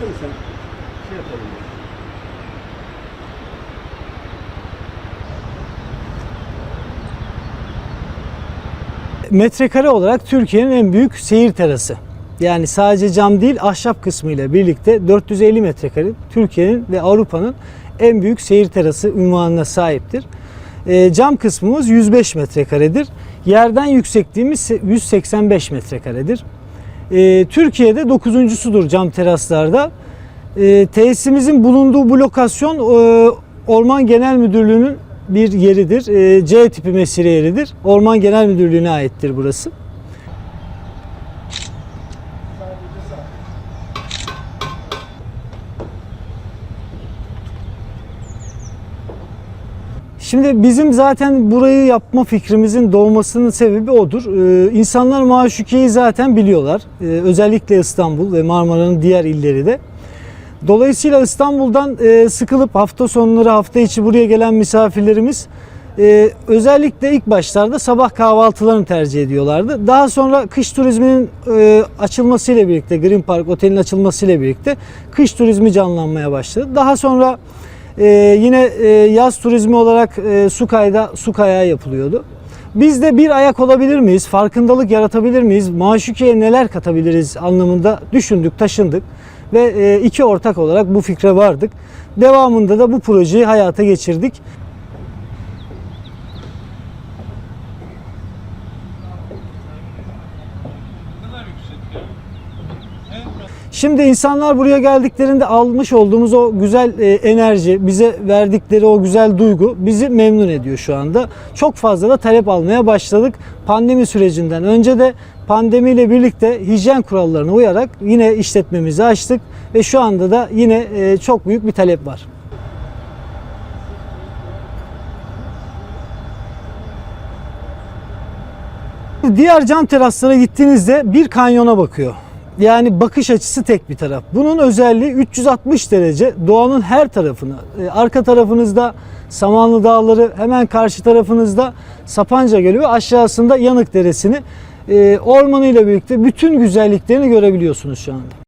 Sen şey yapalım. Metrekare olarak Türkiye'nin en büyük seyir terası. Yani sadece cam değil ahşap kısmıyla birlikte 450 metrekare Türkiye'nin ve Avrupa'nın en büyük seyir terası unvanına sahiptir. Ee, cam kısmımız 105 metrekaredir. Yerden yüksekliğimiz 185 metrekaredir. Ee, Türkiye'de dokuzuncusudur cam teraslarda. Ee, tesisimizin bulunduğu bu lokasyon e, Orman Genel Müdürlüğü'nün bir yeridir. Ee, C tipi mesire yeridir. Orman Genel Müdürlüğü'ne aittir burası. Şimdi bizim zaten burayı yapma fikrimizin doğmasının sebebi odur. Ee, insanlar Maşukiye'yi zaten biliyorlar. Ee, özellikle İstanbul ve Marmara'nın diğer illeri de. Dolayısıyla İstanbul'dan e, sıkılıp hafta sonları hafta içi buraya gelen misafirlerimiz e, özellikle ilk başlarda sabah kahvaltılarını tercih ediyorlardı. Daha sonra kış turizminin e, açılmasıyla birlikte Green Park Otel'in açılmasıyla birlikte kış turizmi canlanmaya başladı. Daha sonra e, yine e, yaz turizmi olarak e, Sukay'da su kayağı yapılıyordu. Biz de bir ayak olabilir miyiz? Farkındalık yaratabilir miyiz? Maşukiye neler katabiliriz anlamında düşündük, taşındık ve e, iki ortak olarak bu fikre vardık. Devamında da bu projeyi hayata geçirdik. Şimdi insanlar buraya geldiklerinde almış olduğumuz o güzel e, enerji, bize verdikleri o güzel duygu bizi memnun ediyor şu anda. Çok fazla da talep almaya başladık. Pandemi sürecinden önce de pandemiyle birlikte hijyen kurallarına uyarak yine işletmemizi açtık ve şu anda da yine e, çok büyük bir talep var. Diğer cam teraslara gittiğinizde bir kanyona bakıyor. Yani bakış açısı tek bir taraf. Bunun özelliği 360 derece doğanın her tarafını. e, Arka tarafınızda Samanlı Dağları, hemen karşı tarafınızda Sapanca Gölü ve aşağısında Yanık Deresi'ni e, ormanıyla birlikte bütün güzelliklerini görebiliyorsunuz şu anda.